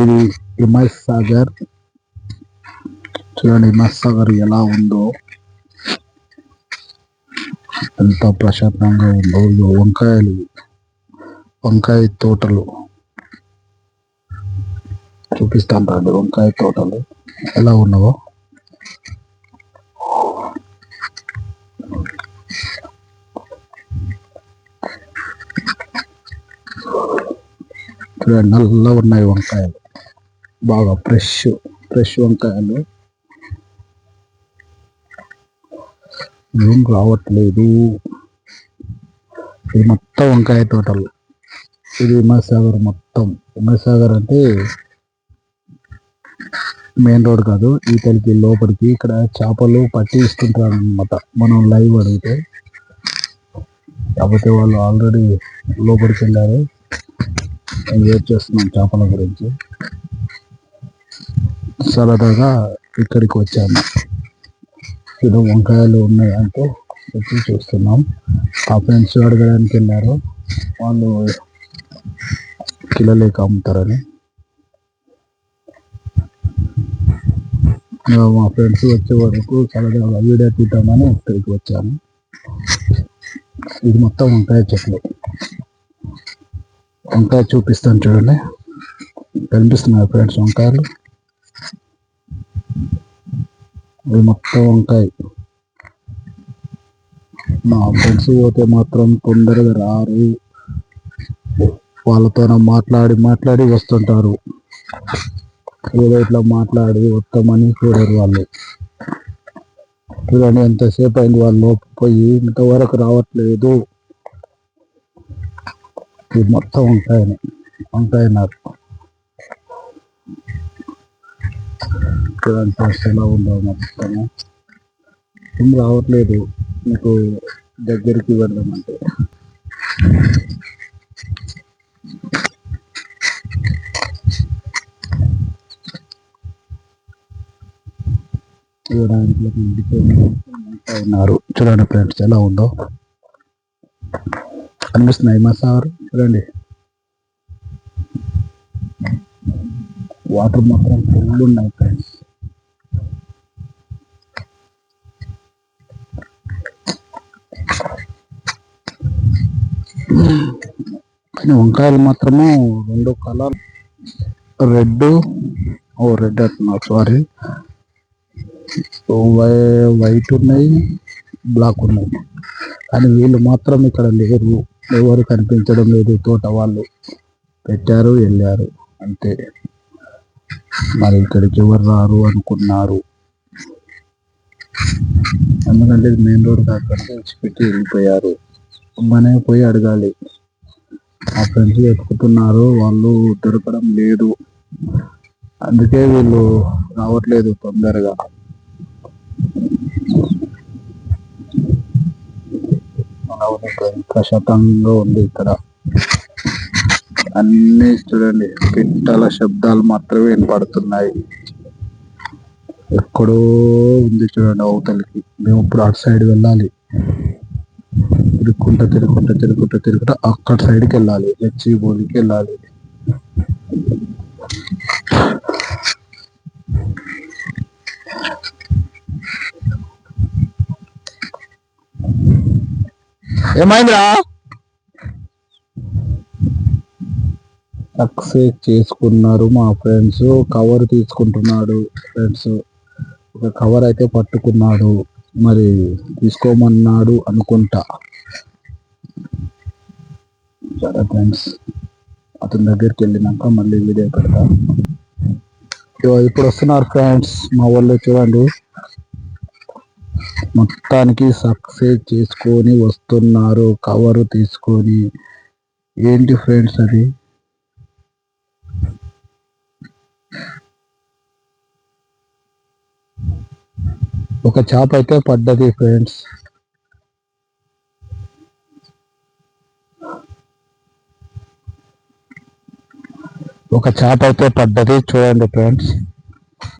ఇది హిమాయ్ సాగర్. చూడండి హిమస్ సాగర్ ఎలా ఉందో. ఎంత ప్రశాంతంగా ఉందో. వంకాయలు. వంకాయ తోటలు. చూపిస్తాను రండి వంకాయ తోటలు. ఎలా ఉన్నావో. చూడండి నల్ల ఉన్నాయి వంకాయలు. బాగా ఫ్రెష్ ఫ్రెష్ వంకాయలు. ఏం రావట్లేదు. ఇది మొత్తం వంకాయ తోటలు. ఇది ఉమాసాగర్ మొత్తం. ఉమాసాగర్ అంటే మెయిన్ రోడ్ కాదు ఈతలకి లోపలికి ఇక్కడ చేపలు పట్టి ఇస్తుంటారు అనమాట మనం లైవ్ అడిగితే. కాకపోతే వాళ్ళు ఆల్రెడీ లోపలికి వెళ్ళారు. ఎంజాయ్ చేస్తున్నాం చేపల గురించి. సరదాగా ఇక్కడికి వచ్చాను. ఇక్కడ వంకాయలు ఉన్నాయంటే వచ్చి చూస్తున్నాం. ఆ ఫ్రెండ్స్ అడగడానికి వెళ్ళారు. వాళ్ళు కిలోలేక అమ్ముతారని. మా ఫ్రెండ్స్ వచ్చే వరకు సరదాగా వీడియో తీద్దామని ఇక్కడికి వచ్చాను. ఇది మొత్తం వంకాయ చెట్లు. వంకాయ చూపిస్తాను చూడండి. కనిపిస్తున్నాయి ఫ్రెండ్స్ వంకాయలు? ఇది మొత్తం వంకాయ మా ఫ్రెండ్స్ పోతే మాత్రం తొందరగా రారు. వాళ్ళతో మాట్లాడి మాట్లాడి వస్తుంటారు. ఏదో ఇట్లా మాట్లాడి వస్తామని చూడరు వాళ్ళు. చూడండి ఎంతసేపు అయింది వాళ్ళు పోయి ఇంతవరకు రావట్లేదు. ఇది మొత్తం వంకాయని వంకాయన్నారు చూడండి first ఎలా ఉందో మొత్తము ఏం రావట్లేదు మీకు దగ్గరికి వెళ్దామంటే చూడడానికి ఉన్నారు చూడండి ఫ్రెండ్స్ ఎలా ఉందో అనిపిస్తున్నాయి మా సార్ చూడండి వాటర్ మాత్రం ఫుల్ ఉన్నాయి ఫ్రెండ్స్ కానీ వంకాయలు మాత్రము రెండు కలర్. రెడ్. ఓ రెడ్ అంటున్నారు సారీ వైట్ ఉన్నాయి బ్లాక్ ఉన్నాయి. కానీ వీళ్ళు మాత్రం ఇక్కడ లేరు. ఎవరు కనిపించడం లేదు తోట వాళ్ళు. పెట్టారు వెళ్ళారు. అంతే. మరి ఇక్కడికి ఎవరు రారు అనుకున్నారు. ఎందుకంటే మెయిన్ రోడ్ కాకుండా విడిచిపెట్టి వెళ్ళిపోయారు. మనమే పోయి అడగాలి. ఆ ఫ్రెండ్స్ వెతుకుతున్నారు వాళ్ళు దొరకడం లేదు. అందుకే వీళ్ళు రావట్లేదు తొందరగా. ప్రశాంతంగా ఉంది ఇక్కడ. అన్ని చూడండి పిట్టల శబ్దాలు మాత్రమే వినపడుతున్నాయి. ఎక్కడో ఉంది చూడండి అవతలికి. మేము ఇప్పుడు అటు సైడ్ వెళ్ళాలి. తిరుక్కుంటా తిరుక్కుంటా తిరుక్కుంటా తిరుగుకుంటా అక్కడ సైడ్కి వెళ్ళాలి. హెచ్చి బోలికి వెళ్ళాలి. ఏమైందిరా? సక్సెస్ చేసుకున్నారు మా ఫ్రెండ్స్ కవర్ తీసుకుంటున్నాడు ఫ్రెండ్స్ ఒక కవర్ అయితే పట్టుకున్నాడు. మరి తీసుకోమన్నాడు అనుకుంటా. సరే ఫ్రెండ్స్ అతని దగ్గరికి వెళ్ళినాక మళ్ళీ వీడియో పెడతా. ఇప్పుడు వస్తున్నారు ఫ్రెండ్స్ మా వాళ్ళు చూడండి. మొత్తానికి సక్సెస్ చేసుకొని వస్తున్నారు కవర్ తీసుకొని. ఏంటి ఫ్రెండ్స్ అది? ఒక చేప అయితే పడ్డది ఫ్రెండ్స్ ఒక చేప అయితే పడ్డది చూడండి ఫ్రెండ్స్.